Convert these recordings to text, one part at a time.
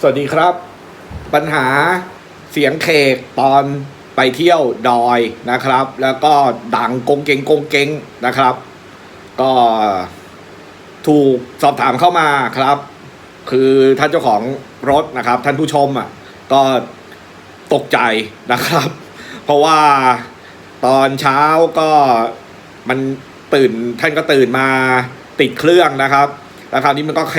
สวัสดีครับ ปัญหาเสียงเคกตอนไปเที่ยวดอยนะครับ แล้วก็ดังกงเกงกงเกงนะครับ ก็ถูกสอบถามเข้ามาครับ คือท่านเจ้าของรถนะครับ ท่านผู้ชมอะก็ตกใจนะครับ เพราะว่าตอนเช้าก็มันตื่นท่านก็ตื่นมาติดเครื่องนะครับ แล้วคราวนี้มันก็เค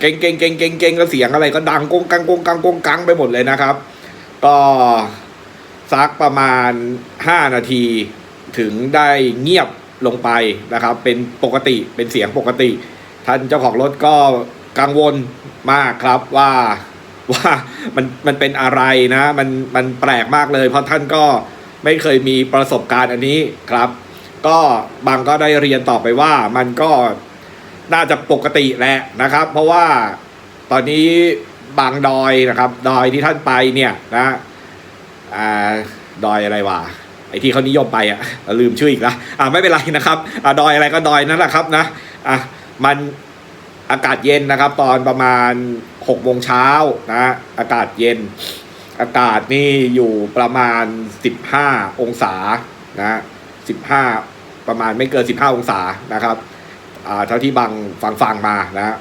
เก่งเก่งเก่งเก่งเก่งแล้วเสียงอะไรก็ดังกงกังกงกังกงกังไปหมดเลยนะครับ ก็สักประมาณ 5 นาทีถึงได้เงียบลงไปนะครับ เป็นปกติเป็นเสียงปกติ ท่านเจ้าของรถก็กังวลมากครับว่าว่ามันมันเป็นอะไรนะ มันมันแปลกมากเลย เพราะท่านก็ไม่เคยมีประสบการณ์อันนี้ครับ ก็บางก็ได้เรียนต่อไปว่ามันก็ น่าจะปกติแหละนะครับ เพราะว่าตอนนี้บางดอยนะครับ ดอยที่ท่านไปเนี่ยนะอ่าดอยอะไรวะไอที่เขานิยมไปอะลืมชื่ออีกแล้วอ่าไม่เป็นไรนะครับอ่าดอยอะไรก็ดอยนั่นแหละครับนะอะมันอากาศเย็นนะครับ ตอนประมาณหกโมงเช้านะอากาศเย็น อากาศนี่อยู่ประมาณสิบห้าองศานะสิบห้าประมาณไม่เกินสิบห้าองศานะครับ เท่าที่บางฟังฟังมานะ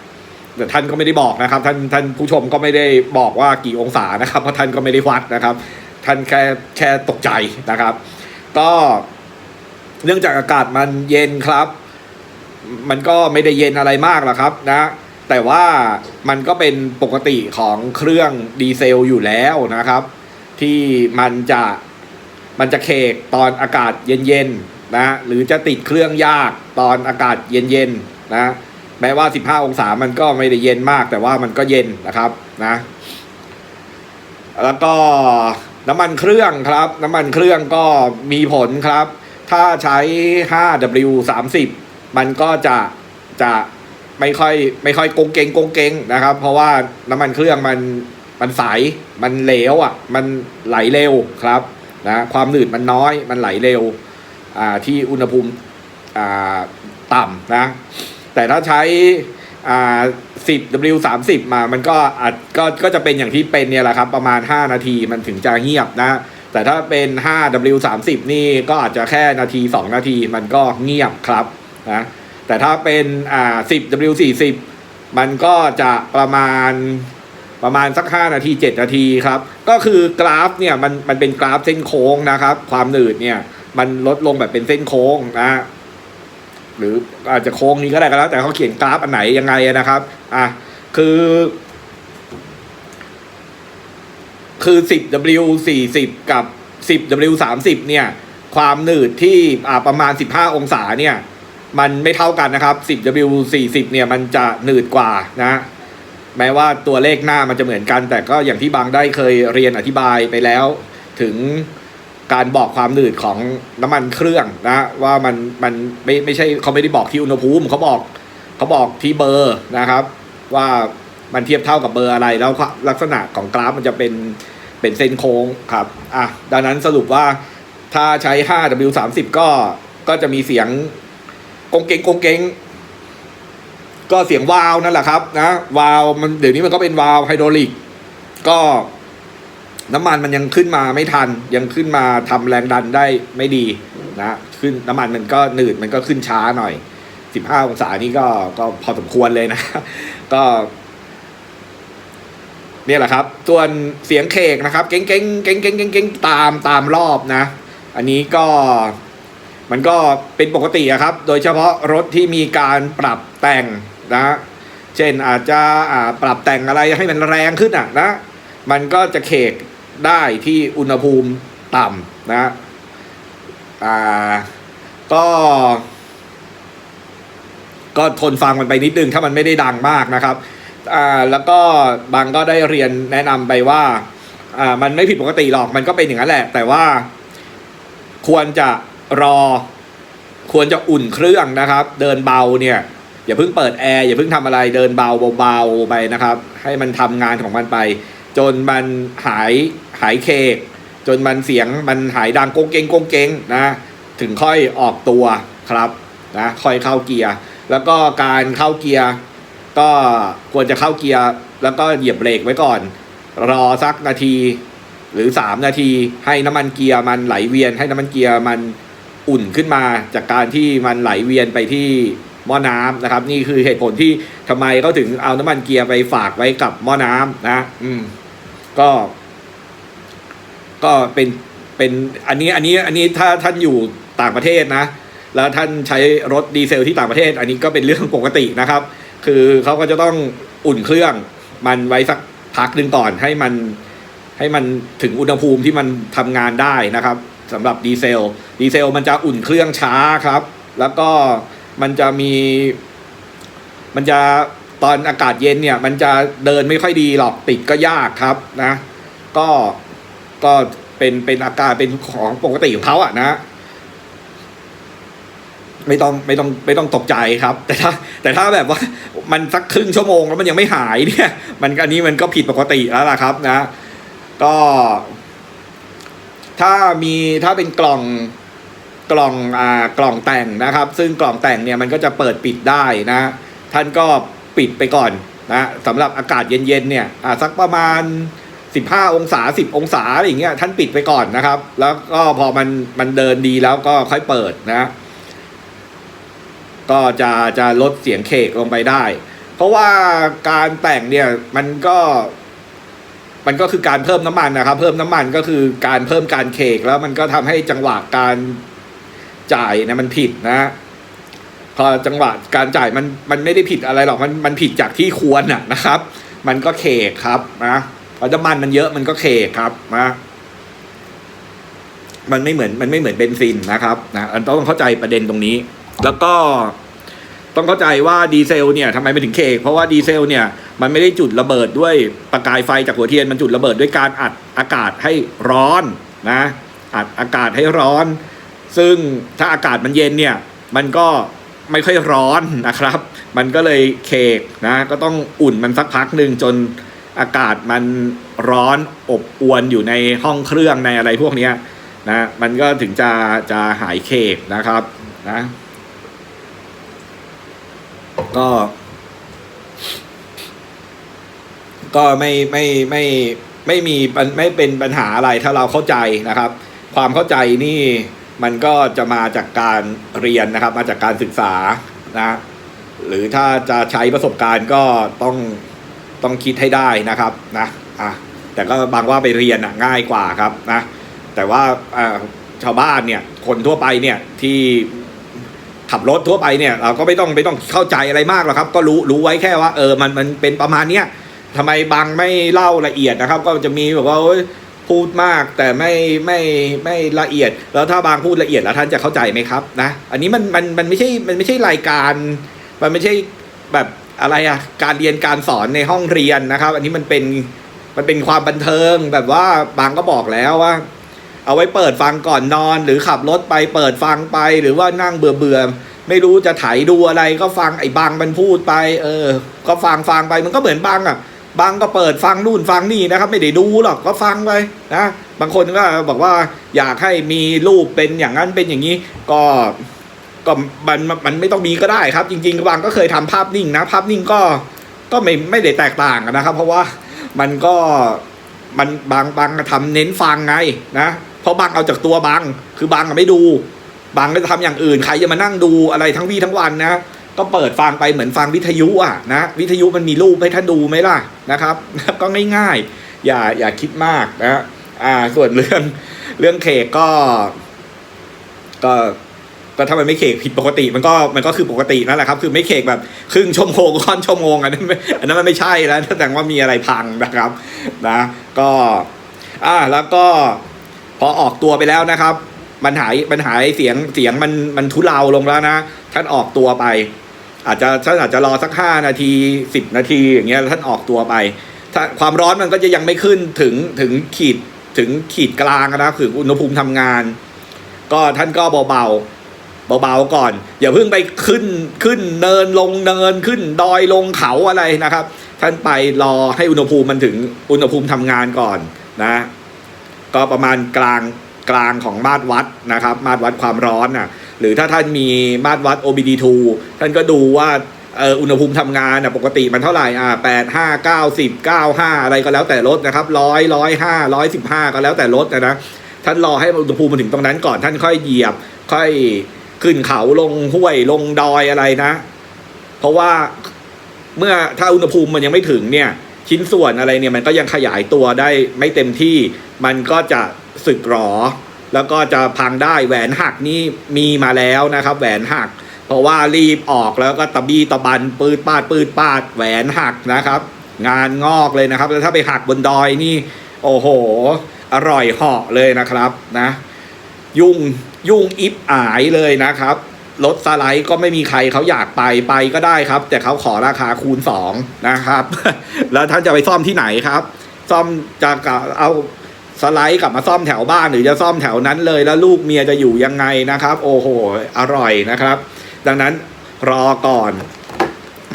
แต่ท่านก็ไม่ได้บอกนะครับ ท่านท่านผู้ชมก็ไม่ได้บอกว่ากี่องศานะครับเพราะท่านก็ไม่ได้วัดนะครับ ท่านแค่แค่ตกใจนะครับ ก็เนื่องจากอากาศมันเย็นครับ มันก็ไม่ได้เย็นอะไรมากหรอกครับนะแต่ว่ามันก็เป็นปกติของเครื่องดีเซลอยู่แล้วนะครับ ที่มันจะมันจะเคกตอนอากาศเย็นๆ นะหรือจะติดเครื่องยากตอนอากาศเย็นๆนะแม้ว่า 15 องศามันก็ไม่ได้เย็นมาก แต่ว่ามันก็เย็นนะครับนะแล้วก็น้ำมันเครื่องครับ น้ำมันเครื่องก็มีผลครับ ถ้าใช้ 5W 30 มันก็จะจะไม่ค่อยไม่ค่อยกงเกงกงเกงนะครับ เพราะว่าน้ำมันเครื่องมันมันใสมันเหลวอะ มันไหลเร็วครับนะความหนืดมันน้อยมันไหลเร็ว ที่อุณหภูมิต่ำนะ แต่ถ้าใช้ 10W 30มา มันก็อาจก็ก็จะเป็นอย่างที่เป็นเนี่ยแหละครับ ประมาณ 5 นาทีมันถึงจะเงียบนะ แต่ถ้าเป็น 5W 30นี่ก็อาจจะแค่นาที 2 นาทีมันก็เงียบครับนะแต่ถ้าเป็นอ่า 10W 40มันก็จะประมาณประมาณสัก 5 นาที 7 นาทีครับ ก็คือกราฟเนี่ยมันมันเป็นกราฟเส้นโค้งนะครับ ความหนืดเนี่ย มันลดลงแบบเป็นเส้นโค้งนะหรืออาจจะโค้งนี้ก็ได้ก็แล้ว แต่เขาเขียนกราฟอันไหนยังไงนะครับ อะ คือ คือ 10W 40 กับ 10W 30 เนี่ย ความหนืดที่อ่าประมาณ 15 องศาเนี่ย มันไม่เท่ากันนะครับ 10W 40 เนี่ย มันจะหนืดกว่านะ แม้ว่าตัวเลขหน้ามันจะเหมือนกัน แต่ก็อย่างที่บางได้เคยเรียนอธิบายไปแล้ว ถึง การบอกความหนืดของน้ำมันเครื่องนะว่ามันมันไม่ไม่ใช่เขาไม่ได้บอกที่อุณหภูมิเขาบอกเขาบอกที่เบอร์นะครับ ว่ามันเทียบเท่ากับเบอร์อะไรแล้วลักษณะของกราฟมันจะเป็นเป็นเส้นโค้งครับอะดังนั้นสรุปว่าถ้าใช้ 5W 30 ก็ก็จะมีเสียงกงเกงกงเกงก็เสียงวาวนั่นแหละครับนะวาล์วมันเดี๋ยวนี้มันก็เป็นวาล์วไฮดรอลิกก็ น้ำมันมันยังขึ้นมาไม่ทัน ยังขึ้นมาทำแรงดันได้ไม่ดีนะขึ้นน้ำมันมันก็หนืดมันก็ขึ้นช้าหน่อยสิบห้าองศานี่ก็ก็พอสมควรเลยนะ ก็เนี่ยแหละครับ ส่วนเสียงเคกนะครับ เก้งเก้งเก้งเก้งเก้งเก้งตามตามรอบนะ อันนี้ก็มันก็เป็นปกติครับ โดยเฉพาะรถที่มีการปรับแต่งนะ เช่นอาจจะปรับแต่งอะไรให้มันแรงขึ้นอะนะ มันก็จะเคก ได้ที่อุณหภูมิต่ำนะอ่าก็ก็ทนฟังมันไปนิดนึงถ้ามันไม่ได้ดังมากนะครับอ่าแล้วก็บางก็ได้เรียนแนะนำไปว่าอ่ามันไม่ผิดปกติหรอกมันก็เป็นอย่างนั้นแหละ แต่ว่าควรจะรอควรจะอุ่นเครื่องนะครับ เดินเบาเนี่ยอย่าเพิ่งเปิดแอร์อย่าเพิ่งทำอะไรเดินเบาเบาๆไปนะครับ ให้มันทำงานของมันไป จนมันหายหายเค จนมันเสียงมันหายดังโกงเกงโกงเกงนะ ถึงค่อยออกตัวครับนะค่อยเข้าเกียร์ แล้วก็การเข้าเกียร์ก็ควรจะเข้าเกียร์ แล้วก็เหยียบเบรกไว้ก่อน รอสักนาทีหรือสามนาทีให้น้ำมันเกียร์มันไหลเวียน ให้น้ำมันเกียร์มันอุ่นขึ้นมา จากการที่มันไหลเวียนไปที่หม้อน้ำนะครับ นี่คือเหตุผลที่ทำไมเขาถึงเอาน้ำมันเกียร์ไปฝากไว้กับหม้อน้ำนะ อืม ก็ ก็เป็นเป็นอันนี้อันนี้อันนี้ถ้าท่านอยู่ต่างประเทศนะ แล้วท่านใช้รถดีเซลที่ต่างประเทศ อันนี้ก็เป็นเรื่องปกตินะครับ คือเขาก็จะต้องอุ่นเครื่องมันไว้สักพักหนึ่งก่อนให้มันให้มันถึงอุณหภูมิที่มันทำงานได้นะครับสำหรับดีเซล ดีเซลมันจะอุ่นเครื่องช้าครับ แล้วก็มันจะมี มันจะ ตอนอากาศเย็นเนี่ยมันจะเดินไม่ค่อยดีหรอกติดก็ยากครับนะ ก็ก็เป็นเป็นอาการเป็นของปกติของเขาอะนะไม่ต้องไม่ต้องไม่ต้องตกใจครับ แต่ถ้า แต่ถ้าแบบว่ามันสักครึ่งชั่วโมงแล้วมันยังไม่หายเนี่ย มันอันนี้มันก็ผิดปกติแล้วล่ะครับนะ ก็ ถ้ามีถ้าเป็นกล่องกล่องอ่ากล่องแต่งนะครับ ซึ่งกล่องแต่งเนี่ยมันก็จะเปิดปิดได้นะ ท่านก็ ปิดไปก่อนนะสำหรับอากาศเย็นๆเนี่ยอ่าสักประมาณ 15 องศา 10 องศาอะไรอย่างเงี้ยท่านปิดไปก่อนนะครับ แล้วก็พอมันมันเดินดีแล้วก็ค่อยเปิดนะก็จะจะลดเสียงเคกลงไปได้ เพราะว่าการแต่งเนี่ยมันก็มันก็คือการเพิ่มน้ำมันนะครับ เพิ่มน้ำมันก็คือการเพิ่มการเคกแล้วมันก็ทำให้จังหวะการจ่ายเนี่ยมันผิดนะ พอจังหวะการจ่ายมันมันไม่ได้ผิดอะไรหรอกมันมันผิดจากที่ควรน่ะนะครับ มันก็เคกครับนะพอน้ำมันมันเยอะมันก็เคกครับนะมันไม่เหมือนมันไม่เหมือนเบนซินนะครับนะอันต้องเข้าใจประเด็นตรงนี้ แล้วก็ต้องเข้าใจว่าดีเซลเนี่ยทำไมไม่ถึงเคกเพราะว่าดีเซลเนี่ยมันไม่ได้จุดระเบิดด้วยประกายไฟจากหัวเทียนมันจุดระเบิดด้วยการอัดอากาศให้ร้อนนะอัดอากาศให้ร้อน ซึ่งถ้าอากาศมันเย็นเนี่ย มันก็ ไม่ค่อยร้อนนะครับ มันก็เลยเคกนะก็ต้องอุ่นมันสักพักหนึ่งจนอากาศมันร้อนอบอวนอยู่ในห้องเครื่องในอะไรพวกนี้นะมันก็ถึงจะจะหายเคกนะครับนะก็ ก็ไม่ไม่ไม่ไม่มีปัญไม่เป็นปัญหาอะไรถ้าเราเข้าใจนะครับ ความเข้าใจนี่ มันก็จะมาจากการเรียนนะครับ มาจากการศึกษานะหรือถ้าจะใช้ประสบการณ์ก็ต้องต้องคิดให้ได้นะครับนะอะแต่ก็บางว่าไปเรียนอะง่ายกว่าครับนะแต่ว่าชาวบ้านเนี่ยคนทั่วไปเนี่ยที่ขับรถทั่วไปเนี่ยเราก็ไม่ต้องไม่ต้องเข้าใจอะไรมากหรอกครับ ก็รู้รู้ไว้แค่ว่าเออมันมันเป็นประมาณเนี้ยทำไมบางไม่เล่าละเอียดนะครับ ก็จะมีแบบว่า พูดมากแต่ไม่ไม่ไม่ละเอียด แล้วถ้าบางพูดละเอียดแล้วท่านจะเข้าใจไหมครับนะอันนี้มันมันมันไม่ใช่มันไม่ใช่รายการ มันไม่ใช่แบบอะไรอะการเรียนการสอนในห้องเรียนนะครับ อันนี้มันเป็นมันเป็นความบันเทิงแบบว่าบางก็บอกแล้วว่า เอาไว้เปิดฟังก่อนนอน หรือขับรถไปเปิดฟังไปหรือว่านั่งเบื่อเบื่อไม่รู้จะไถดูอะไรก็ฟังไอ้บางมันพูดไป เออ ก็ฟังฟังไปมันก็เหมือนบางอะ บางก็เปิดฟังนู่นฟังนี่นะครับ ไม่ได้ดูหรอกก็ฟังไปนะบางคนก็บอกว่าอยากให้มีรูปเป็นอย่างนั้นเป็นอย่างนี้ ก็ก็มันมันไม่ต้องมีก็ได้ครับ จริงๆบางก็เคยทำภาพนิ่งนะ ภาพนิ่งก็ก็ไม่ไม่ได้แตกต่างกันนะครับ เพราะว่ามันก็มันบางบางก็ทำเน้นฟังไงนะเพราะบางเอาจากตัวบางคือบางก็ไม่ดูบางก็จะทำอย่างอื่นใครจะมานั่งดูอะไรทั้งวี่ทั้งวันนะ ก็เปิดฟังไปเหมือนฟังวิทยุอะนะวิทยุมันมีรูปให้ท่านดูไหมล่ะนะครับก็ง่ายๆ อย่าอย่าคิดมากนะอ่าส่วนเรื่องเรื่องเคกก็ก็ก็ถ้ามันไม่เคกผิดปกติมันก็มันก็คือปกตินั่นแหละครับ คือไม่เคกแบบครึ่งชั่วโมงค่อนชั่วโมงอันนั้นไม่อันนั้นมันไม่ใช่แล้วแสดงว่ามีอะไรพังนะครับนะก็อ่าแล้วก็พอออกตัวไปแล้วนะครับมันหายมันหายเสียงเสียงมันมันทุเลาลงแล้วนะ ท่านออกตัวไป อาจจะท่านอาจจะรอสักห้านาทีสิบนาทีอย่างเงี้ยท่านออกตัวไป ถ้าความร้อนมันก็จะยังไม่ขึ้นถึงถึงขีดถึงขีดกลางนะถึงอุณหภูมิทำงาน ก็ท่านก็เบาๆเบาๆก่อน อย่าเพิ่งไปขึ้นขึ้นเนินลงเนินขึ้นดอยลงเขาอะไรนะครับ ท่านไปรอให้อุณหภูมิมันถึงอุณหภูมิทำงานก่อนนะ ก็ประมาณกลางกลางของมาตรวัดนะครับ มาตรวัดความร้อนน่ะ หรือถ้าท่านมีมาตรวัด OBD2 ท่านก็ดูว่าอุณหภูมิทำงานปกติมันเท่าไหร่อ่าแปดห้าเก้าสิบเก้าห้าอะไรก็แล้วแต่รถนะครับร้อยร้อยห้าร้อยสิบห้าก็แล้วแต่รถนะนะท่านรอให้อุณหภูมิมาถึงตรงนั้นก่อนท่านค่อยเหยียบ ค่อยขึ้นเขาลงห้วยลงดอยอะไรนะ เพราะว่าเมื่อถ้าอุณหภูมิมันยังไม่ถึงเนี่ย ชิ้นส่วนอะไรเนี่ยมันก็ยังขยายตัวได้ไม่เต็มที่ มันก็จะสึกหรอ แล้วก็จะพังได้แหวนหักนี่มีมาแล้วนะครับ แหวนหัก เพราะว่ารีบออกแล้วก็ตะบี้ตะบันปืดปาดปืดปาดแหวนหักนะครับ งานงอกเลยนะครับแล้วถ้าไปหักบนดอยนี่ โอ้โห อร่อยเหาะเลยนะครับนะ ยุ่งยุ่งอิบอายเลยนะครับรถสไลด์ก็ไม่มีใครเขาอยากไปไปก็ได้ครับ แต่เขาขอราคาคูณสองนะครับ แล้วท่านจะไปซ่อมที่ไหนครับ ซ่อมจะเอา สไลด์กลับมาซ่อมแถวบ้านหรือจะซ่อมแถวนั้นเลย แล้วลูกเมียจะอยู่ยังไงนะครับ โอ้โห อร่อยนะครับ ดังนั้นรอก่อน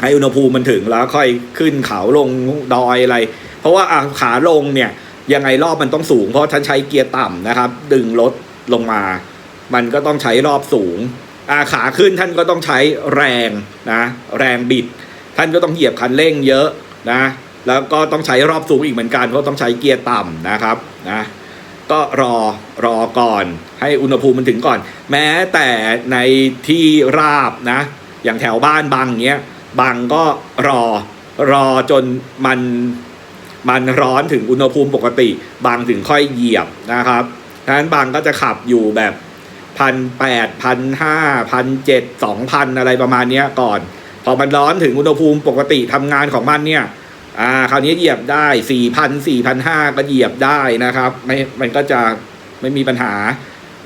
ให้อุณหภูมิมันถึงแล้วค่อยขึ้นเขาลงดอยอะไร เพราะว่าอะขาลงเนี่ยยังไงรอบมันต้องสูง เพราะท่านใช้เกียร์ต่ำนะครับ ดึงรถลงมา มันก็ต้องใช้รอบสูงอาขาขึ้นท่านก็ต้องใช้แรงนะ แรงบิด ท่านก็ต้องเหยียบคันเร่งเยอะนะ แล้วก็ต้องใช้รอบสูงอีกเหมือนกันเพราะต้องใช้เกียร์ต่ำนะครับนะก็รอรอก่อน ให้อุณหภูมิมันถึงก่อน แม้แต่ในที่ราบนะ อย่างแถวบ้านบางเงี้ยบางก็รอรอจนมันมันร้อนถึงอุณหภูมิปกติ บางถึงค่อยเหยียบนะครับดังนั้นบางก็จะขับอยู่แบบพันแปดพันห้าพันเจ็ดสองพันอะไรประมาณเนี้ยก่อน พอมันร้อนถึงอุณหภูมิปกติทำงานของมันเนี่ย อ่าคราวนี้เหยียบได้สี่พันสี่พันห้าก็เหยียบได้นะครับไม่มันก็จะไม่มีปัญหา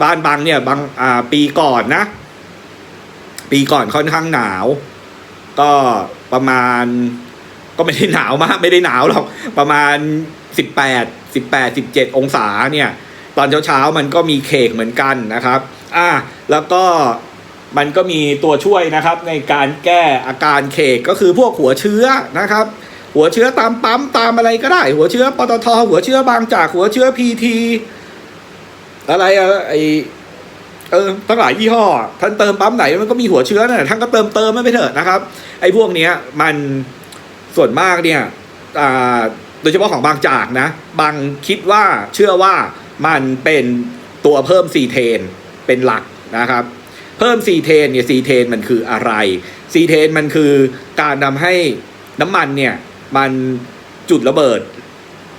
บ้านบางเนี่ยบางอ่าปีก่อนนะ ปีก่อนค่อนข้างหนาว ก็ประมาณ ก็ไม่ได้หนาวมาก ไม่ได้หนาวหรอกประมาณสิบแปดสิบแปดสิบเจ็ดองศาเนี่ย ตอนเช้าๆมันก็มีเคกเหมือนกันนะครับ อ่าแล้วก็มันก็มีตัวช่วยนะครับ ในการแก้อาการเคกก็คือพวกหัวเชื้อนะครับ หัวเชื้อตามปั๊มตามอะไรก็ได้ หัวเชื้อปตทหัวเชื้อบางจากหัวเชื้อพีทีอะไรอะไอเออตั้งหลายยี่ห้อ ท่านเติมปั๊มไหนมันก็มีหัวเชื้อน่ะท่านก็เติมเติมไมันไปเถอะนะครับ ไอ้พวกเนี้ยมันส่วนมากเนี่ยอ่าโดยเฉพาะของบางจากนะ บางคิดว่าเชื่อว่ามันเป็นตัวเพิ่มซีเทนเป็นหลักนะครับ เพิ่มซีเทนเนี่ยซีเทนมันคืออะไรซีเทนมันคือการทำให้น้ำมันเนี่ย มันจุดระเบิด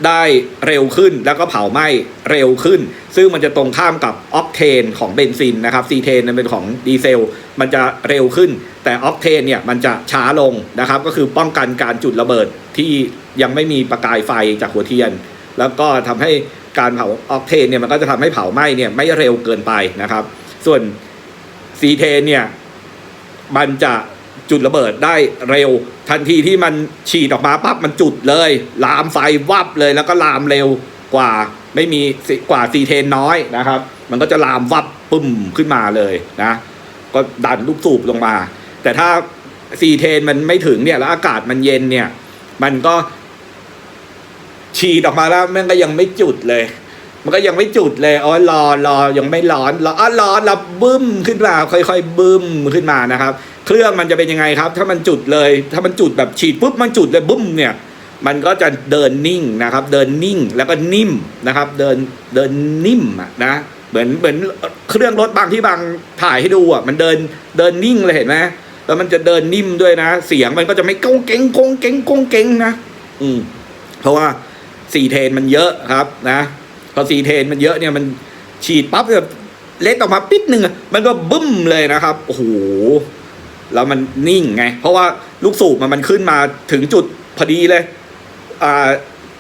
ได้เร็วขึ้นแล้วก็เผาไหม้เร็วขึ้น ซึ่งมันจะตรงข้ามกับออกเทนของเบนซินนะครับซีเทนเป็นของดีเซล มันจะเร็วขึ้น แต่ออกเทนเนี่ยมันจะช้าลงนะครับ ก็คือป้องกันการจุดระเบิดที่ยังไม่มีประกายไฟจากหัวเทียน แล้วก็ทำให้การเผาออกเทนเนี่ยมันก็จะทำให้เผาไหม้เนี่ยไม่เร็วเกินไปนะครับ ส่วนซีเทนเนี่ยมันจะ จุดระเบิดได้เร็ว ทันทีที่มันฉีดออกมาปั๊บมันจุดเลย ลามไฟวับเลยแล้วก็ลามเร็วกว่าไม่มีกว่าซีเทนน้อยนะครับ มันก็จะลามวับปึ้มขึ้นมาเลยนะ ก็ดันลูกสูบลงมา แต่ถ้าซีเทนมันไม่ถึงเนี่ยแล้วอากาศมันเย็นเนี่ย มันก็ ฉีดออกมาแล้วมันก็ยังไม่จุดเลยมันก็ยังไม่จุดเลย อ๋อ รอ รอ ยังไม่ร้อน รออ๋อร้อนแล้วบึ้มขึ้นมา ค่อยๆ บึ้มขึ้นมานะครับ เครื่องมันจะเป็นยังไงครับ ถ้ามันจุดเลย ถ้ามันจุดแบบฉีดปุ๊บมันจุดเลยบึ้มเนี่ย มันก็จะเดินนิ่งนะครับ เดินนิ่งแล้วก็นิ่มนะครับ เดินเดินนิ่มนะเหมือนเหมือนเครื่องรถบางที่บางถ่ายให้ดูอะมันเดินเดินนิ่งเลยเห็นไหมแล้วมันจะเดินนิ่มด้วยนะ เสียงมันก็จะไม่ก้งเก้งก้งเก้งก้งเก้งนะอืมเพราะว่าซีเทนมันเยอะครับนะพอซีเทนมันเยอะเนี่ยมันฉีดปั๊บแบบเล็ดออกมาปิดหนึ่งมันก็บึ้มเลยนะครับโอ้โห แล้วมันนิ่งไง เพราะว่าลูกสูบมันมันขึ้นมาถึงจุดพอดีเลยอ่า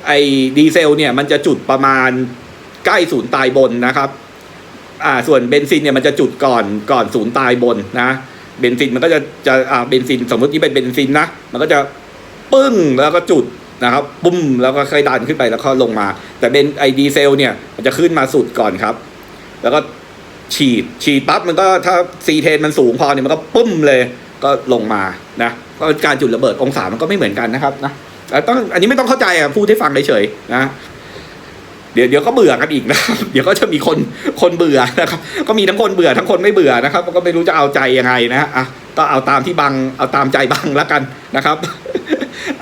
ไอ้ดีเซลเนี่ยมันจะจุดประมาณใกล้ศูนย์ตายบนนะครับ อ่า ส่วนเบนซินเนี่ยมันจะจุดก่อนก่อนศูนย์ตายบนนะ เบนซินมันก็จะจะอ่าเบนซินสมมตินี่เป็นเบนซินนะ มันก็จะปึ้งแล้วก็จุดนะครับ ปุ้มแล้วก็ค่อยดันขึ้นไปแล้วก็ลงมา แต่เป็นไอดีเซลเนี่ยมันจะขึ้นมาสุดก่อนครับ แล้วก็ ฉีดฉีดปั๊บมันก็ถ้าซีเทนมันสูงพอเนี่ยมันก็ปุ้มเลยก็ลงมานะก็การจุดระเบิดองศามันก็ไม่เหมือนกันนะครับนะต้องอันนี้ไม่ต้องเข้าใจอะพูดให้ฟังเฉยๆนะเดี๋ยวเดี๋ยวก็เบื่อกันอีกนะครับเดี๋ยวก็จะมีคนคนเบื่อนะครับ ก็มีทั้งคนเบื่อทั้งคนไม่เบื่อนะครับ ก็ไม่รู้จะเอาใจยังไงนะอะก็เอาตามที่บังเอาตามใจบังแล้วกันนะครับ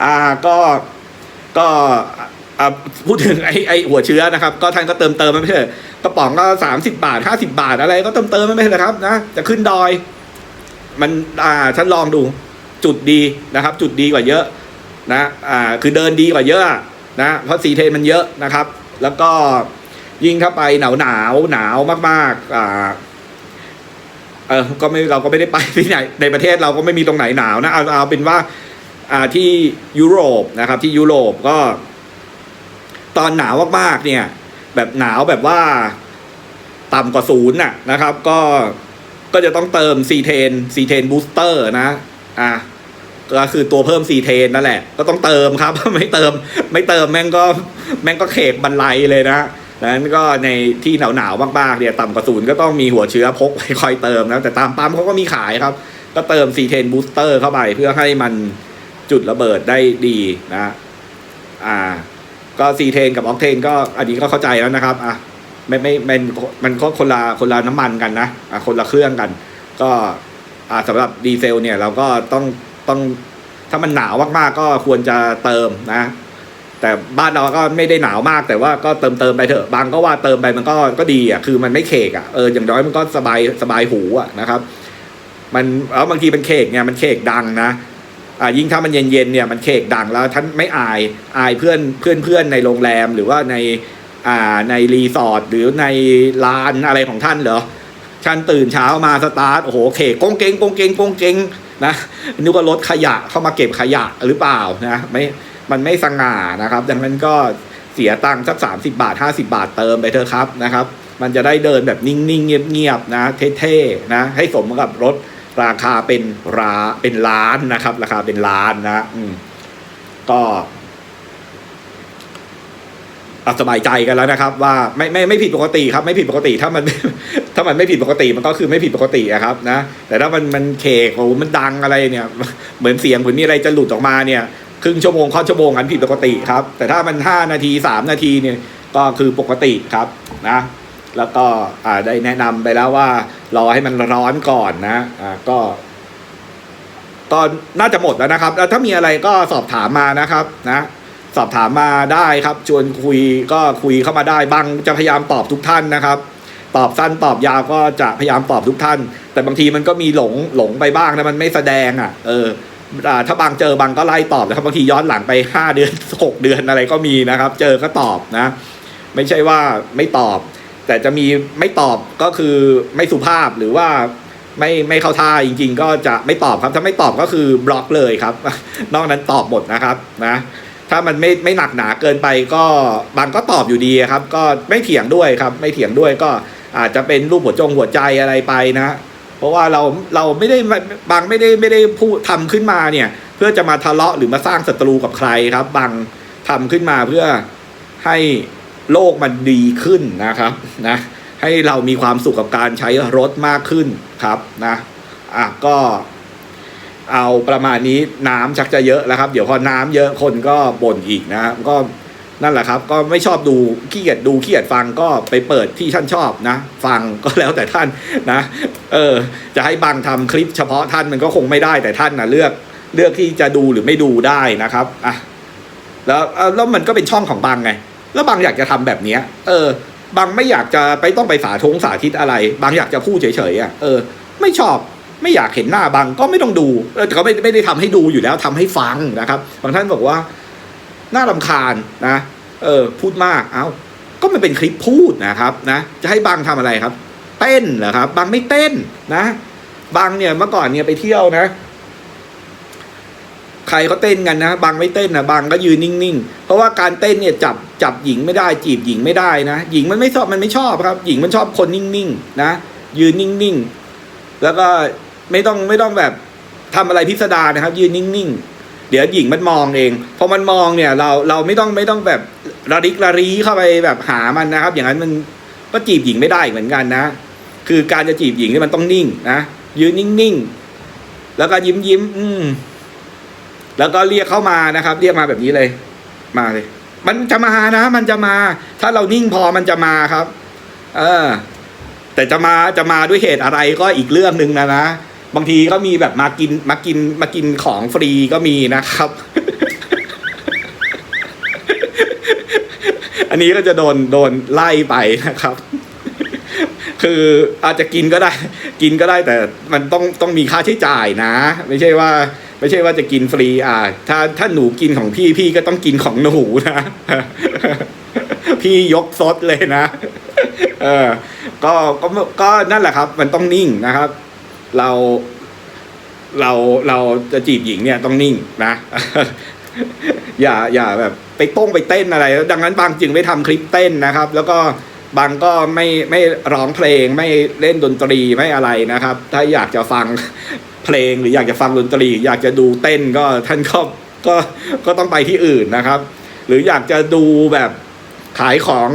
อ่าก็ก็พูดถึงไอ้ไอ้หัวเชื้อนะครับ ก็ท่านก็เติมเติมมันไม่ใช่เหรอ กระป๋องก็สามสิบาทห้าสิบาทอะไรก็เติมเติมไม่ใช่เหรครับนะจะขึ้นดอย มันอ่าฉันลองดู จุดดีนะครับ จุดดีกว่าเยอะ นะอ่าคือเดินดีกว่าเยอะอะนะเพราะสีเทนมันเยอะนะครับ แล้วก็ยิ่งถ้าไปหนาวหนาวหนาวมากๆอ่าเออก็ไม่เราก็ไม่ได้ไปที่ไหนในประเทศเราก็ไม่มีตรงไหนหนาวนะเอาเอาเป็นว่าอ่าที่ยุโรปนะครับ ที่ยุโรปก็ ตอนหนาวมากๆเนี่ย แบบหนาวแบบว่า ต่ำกว่าศูนย์น่ะนะครับ ก็ก็จะต้องเติมซีเทนซีเทนบูสเตอร์นะอ่าก็คือตัวเพิ่มซีเทนนั่นแหละ ก็ต้องเติมครับ ไม่เติม ไม่เติมแม่งก็แม่งก็เขกบันไลเลยนะดังนั้นก็ในที่หนาวหนาวๆมากๆเนี่ยต่ำกว่าศูนย์ก็ต้องมีหัวเชื้อพกไว้คอยเติมนะแต่ตามปั๊มเขาก็มีขายครับ ก็เติมซีเทนบูสเตอร์เข้าไปเพื่อให้มันจุดระเบิดได้ดีนะ อ่า ก็ซีเทนกับออกเทนก็อันนี้ก็เข้าใจแล้วนะครับอะไม่ไม่ไม่มันก็คนละคนละน้ำมันกันนะอะคนละเครื่องกัน ก็อ่าสำหรับดีเซลเนี่ยเราก็ต้องต้องถ้ามันหนาวมากๆก็ควรจะเติมนะ แต่บ้านเราก็ไม่ได้หนาวมากแต่ว่าก็เติมเติมไปเถอะบางก็ว่าเติมไปมันก็ก็ดีอะคือมันไม่เคกอะเอออย่างน้อยมันก็สบายสบายหูอะนะครับ มันแล้วบางทีมันเคกเนี่ยมันเคกดังนะ ยิ่งถ้ามันเย็นๆเนี่ยมันเคกดังแล้วท่านไม่อายอายเพื่อนเพื่อนเพื่อนในโรงแรมหรือว่าในอ่าในรีสอร์ทหรือในร้านอะไรของท่านเหรอท่านตื่นเช้ามาสตาร์ทโอ้โหเคกกงเกงกงเกงกงเกงนะนึกว่ารถขยะเข้ามาเก็บขยะหรือเปล่านะไม่มันไม่สง่านะครับ ดังนั้นก็เสียตังค์สักสามสิบาทห้าสิบาทเติมไปเถอะครับนะครับ มันจะได้เดินแบบนิ่งๆ เงียบๆนะเท่ๆนะให้สมกับรถ ราคาเป็นราเป็นล้านนะครับ ราคาเป็นล้านนะอืมก็สบายใจกันแล้วนะครับ ว่าไม่ไม่ไม่ผิดปกติครับ ไม่ผิดปกติถ้ามัน ถ้ามันไม่ผิดปกติมันก็คือไม่ผิดปกติอะครับนะแต่ถ้ามันมันเคกโอ้มันดังอะไรเนี่ย เหมือนเสียงเหมือนมีอะไรจะหลุดออกมาเนี่ยครึ่งชั่วโมงข้อชั่วโมงอันผิดปกติครับ แต่ถ้ามันห้านาทีสามนาทีเนี่ยก็คือปกติครับนะ แล้วก็ได้แนะนำไปแล้วว่ารอให้มันร้อนก่อนนะอ่าก็ก็น่าจะหมดแล้วนะครับ แล้วถ้ามีอะไรก็สอบถามมานะครับนะสอบถามมาได้ครับ ชวนคุยก็คุยเข้ามาได้บางจะพยายามตอบทุกท่านนะครับ ตอบสั้นตอบยาวก็จะพยายามตอบทุกท่าน แต่บางทีมันก็มีหลงหลงไปบ้างนะมันไม่แสดงอะ เออถ้าบางเจอบางก็ไล่ตอบนะครับบางทีย้อนหลังไปห้าเดือนหกเดือนอะไรก็มีนะครับ เจอก็ตอบนะ ไม่ใช่ว่าไม่ตอบ แต่จะมีไม่ตอบก็คือไม่สุภาพหรือว่าไม่ไม่เข้าท่าจริง ๆ ก็จะไม่ตอบครับ ถ้าไม่ตอบก็คือบล็อกเลยครับ นอกนั้นตอบหมดนะครับนะถ้ามันไม่ไม่หนักหนาเกินไปก็บางก็ตอบอยู่ดีครับ ก็ไม่เถียงด้วยครับ ไม่เถียงด้วยก็อาจจะเป็นรูปหัวจงหัวใจอะไรไปนะ เพราะว่าเราเราไม่ได้บางไม่ได้ไม่ได้พูดทำขึ้นมาเนี่ย เพื่อจะมาทะเลาะหรือมาสร้างศัตรูกับใครครับ บางทำขึ้นมาเพื่อให้ โลกมันดีขึ้นนะครับนะให้เรามีความสุขกับการใช้รถมากขึ้นครับนะอะก็เอาประมาณนี้น้ำชักจะเยอะแล้วครับ เดี๋ยวพอน้ำเยอะคนก็บ่นอีกนะก็นั่นแหละครับ ก็ไม่ชอบดูขี้เกียจดูขี้เกียจฟังก็ไปเปิดที่ท่านชอบนะ ฟังก็แล้วแต่ท่านนะ เออ จะให้บางทำคลิปเฉพาะท่านมันก็คงไม่ได้แต่ท่านนะเลือกเลือกที่จะดูหรือไม่ดูได้นะครับอะแล้วแล้วมันก็เป็นช่องของบางไง แล้วบางอยากจะทำแบบเนี้ย เออ บางไม่อยากจะไปต้องไปสาธงสาธิตอะไร บางอยากจะพูดเฉยๆอะเออ ไม่ชอบไม่อยากเห็นหน้าบางก็ไม่ต้องดูเออแต่ก็ไม่ไม่ได้ทำให้ดูอยู่แล้วทำให้ฟังนะครับ บางท่านบอกว่าน่ารำคาญนะ เออ พูดมาก เอ้า ก็มันเป็นคลิปพูดนะครับ นะ จะให้บางทำอะไรครับ เต้นเหรอครับ บางไม่เต้นนะ บางเนี่ยเมื่อก่อนเนี่ยไปเที่ยวนะ ใครเขาเต้นกันนะบางไม่เต้นนะบางก็ยืนนิ่งๆ เพราะว่าการเต้นเนี่ยจับจับหญิงไม่ได้ จีบหญิงไม่ได้นะหญิงมันไม่ชอบมันไม่ชอบครับ หญิงมันชอบคนนิ่งๆนะยืนนิ่งๆ แล้วก็ไม่ต้องไม่ต้องแบบทำอะไรพิสดารนะครับ ยืนนิ่งๆ เดี๋ยวหญิงมันมองเองพอมันมองเนี่ยเราเราไม่ต้องไม่ต้องแบบระริกระรีเข้าไปแบบหามันนะครับ อย่างนั้นมันก็จีบหญิงไม่ได้เหมือนกันนะ คือการจะจีบหญิงเนี่ยมันต้องนิ่งนะยืนนิ่งๆ แล้วก็ยิ้มยิ้มอืม แล้วก็เรียกเข้ามานะครับ เรียกมาแบบนี้เลย มาเลย มันจะมานะ มันจะมา ถ้าเรานิ่งพอมันจะมาครับ เออ แต่จะมาจะมาด้วยเหตุอะไรก็อีกเรื่องหนึ่งนะนะบางทีก็มีแบบมากินมากินมากินของฟรีก็มีนะครับ อันนี้ก็จะโดนโดนไล่ไปนะครับ คืออาจจะกินก็ได้ กินก็ได้แต่มันต้องต้องมีค่าใช้จ่ายนะ ไม่ใช่ว่า ไม่ใช่ว่าจะกินฟรีอ่า ถ้าถ้าหนูกินของพี่พี่ก็ต้องกินของหนูนะ พี่ยกซดเลยนะ เออ ก็ก็ก็นั่นแหละครับ มันต้องนิ่งนะครับ เราเราเราจะจีบหญิงเนี่ยต้องนิ่งนะอย่าอย่าแบบไปต้งไปเต้นอะไร ดังนั้นบางจึงไม่ทำคลิปเต้นนะครับ แล้วก็บางก็ไม่ไม่ร้องเพลงไม่เล่นดนตรีไม่อะไรนะครับ ถ้าอยากจะฟัง เพลงหรืออยากจะฟังดนตรี อยากจะดูเต้นก็ท่านก็ก็ก็ต้องไปที่อื่นนะครับ หรืออยากจะดูแบบขายของ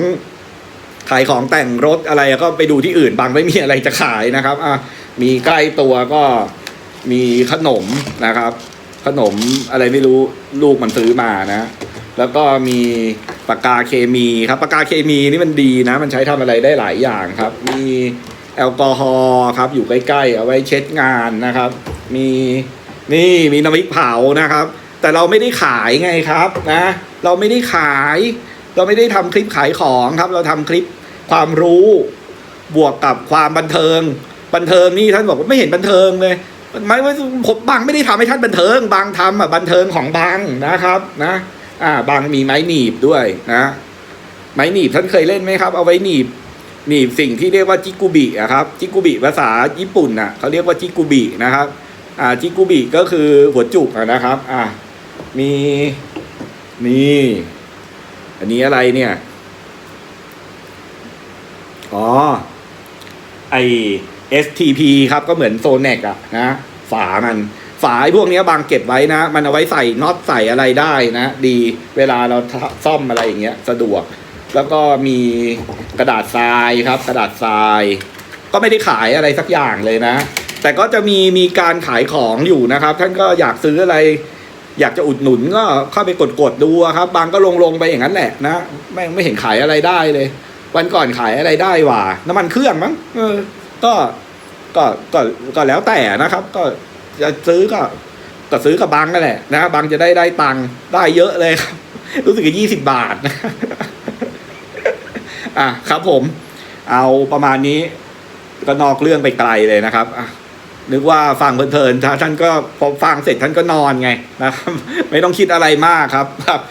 ขายของแต่งรถอะไรก็ไปดูที่อื่นบางไม่มีอะไรจะขายนะครับอะมีใกล้ตัวก็มีขนมนะครับ ขนมอะไรไม่รู้ลูกมันซื้อมานะ แล้วก็มีปากกาเคมีครับปากกาเคมีนี่มันดีนะ มันใช้ทำอะไรได้หลายอย่างครับ มี แอลกอฮอล์ครับ อยู่ใกล้ๆ เอาไว้เช็ดงานนะครับ มีนี่มีน้ำพริกเผานะครับ แต่เราไม่ได้ขายไงครับนะ เราไม่ได้ขาย เราไม่ได้ทำคลิปขายของครับ เราทำคลิปความรู้บวกกับความบันเทิง บันเทิงนี่ท่านบอกว่าไม่เห็นบันเทิงเลยไม่ว่าผมบางไม่ได้ทำให้ท่านบันเทิง บางทำอะบันเทิงของบางนะครับนะ อ่า บางมีไม้หนีบด้วยนะ ไม้หนีบท่านเคยเล่นไหมครับ เอาไว้หนีบ นีบสิ่งที่เรียกว่าจิกุบิอะครับจิกุบิภาษาญี่ปุ่นน่ะเขาเรียกว่าจิกุบินะครับอ่าจิกุบิก็คือหัวจุกนะครับอ่ามีนี่อันนี้อะไรเนี่ยอ๋อไอ STP ครับก็เหมือนโซเนกอะนะฝามันฝาไอ้พวกนี้บางเก็บไว้นะ มันเอาไว้ใส่น็อตใส่อะไรได้นะ ดีเวลาเราซ่อมอะไรอย่างเงี้ย สะดวก แล้วก็มีกระดาษทรายครับ กระดาษทราย ก็ไม่ได้ขายอะไรสักอย่างเลยนะ แต่ก็จะมีมีการขายของอยู่นะครับ ท่านก็อยากซื้ออะไร อยากจะอุดหนุนก็เข้าไปกดกดดูครับ บางก็ลงลงไปอย่างนั้นแหละนะไม่ไม่เห็นขายอะไรได้เลย วันก่อนขายอะไรได้ว่าน้ำมันเครื่องมั้งเออ ก็ก็ก็ก็แล้วแต่นะครับ ก็จะซื้อก็ก็ซื้อกับบางนั่นแหละนะบางจะได้ได้ตังค์ได้เยอะเลยครับ รู้สึกยี่สิบบาทนะ อะครับผม เอาประมาณนี้ก็นอกเรื่องไปไกลเลยนะครับอะนึกว่าฟังเพลินๆถ้าท่านก็พอฟังเสร็จท่านก็นอนไงนะครับ ไม่ต้องคิดอะไรมากครับครับ